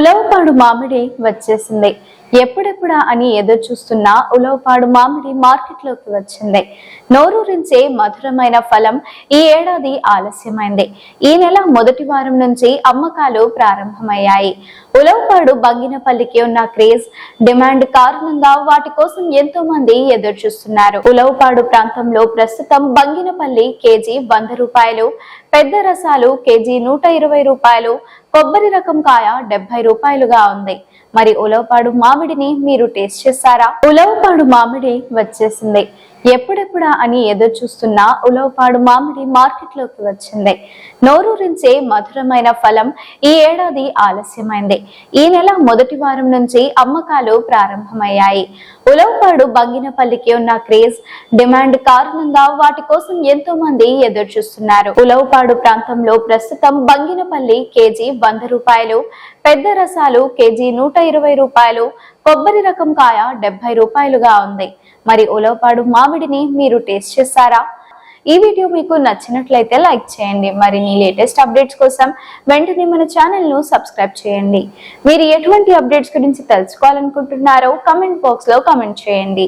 ఉలవపాడు మామిడి వచ్చేసింది. ఎప్పుడెప్పుడా అని ఎదురు చూస్తున్న ఉలవపాడు మామిడి మార్కెట్లోకి వచ్చింది. నోరూరించే మధురమైన ఫలం ఈ ఏడాది ఆలస్యమైంది. ఈ నెల మొదటి వారం నుంచి అమ్మకాలు ప్రారంభమయ్యాయి. ఉలవపాడు బంగినపల్లికి ఉన్న క్రేజ్ డిమాండ్ కారణంగా వాటి కోసం ఎంతో మంది ఎదురు చూస్తున్నారు ఉలవపాడు ప్రాంతంలో ప్రస్తుతం బంగినపల్లి కేజీ వంద రూపాయలు పెద్ద రసాలు కేజీ నూట ఇరవై రూపాయలు కొబ్బరి రకం కాయ డెబ్బై రూపాయలుగా ఉంది. మరి ఉలవపాడు మామిడిని మీరు టేస్ట్ చేస్తారా ఉలవపాడు మామిడి వచ్చేసింది. ఎప్పుడెప్పుడా అని ఎదురు చూస్తున్న ఉలవపాడు మామిడి మార్కెట్లోకి వచ్చింది. నోరూరించే మధురమైన ఫలం ఈ ఏడాది ఆలస్యమైంది. ఈ నెల మొదటి వారం నుంచి అమ్మకాలు ప్రారంభమయ్యాయి. ఉలవపాడు బంగినపల్లికి ఉన్న క్రేజ్ డిమాండ్ కారణంగా వాటి కోసం ఎంతో మంది ఎదురు చూస్తున్నారు ఉలవపాడు ప్రాంతంలో ప్రస్తుతం బంగినపల్లి కేజీ వంద రూపాయలు పెద్ద రసాలు కేజీ నూట ఇరవై రూపాయలు కొబ్బరి రకం కాయ డెబ్బై రూపాయలుగా ఉంది. మరి ఉలవపాడు మామిడిని మీరు టేస్ట్ చేస్తారా ఈ వీడియో మీకు నచ్చినట్లయితే లైక్ చేయండి. మరిన్ని లేటెస్ట్ అప్డేట్స్ కోసం వెంటనే మన ఛానల్ను సబ్స్క్రైబ్ చేయండి. మీరు ఎటువంటి అప్డేట్స్ గురించి తెలుసుకోవాలనుకుంటున్నారో కమెంట్ బాక్స్లో కమెంట్ చేయండి.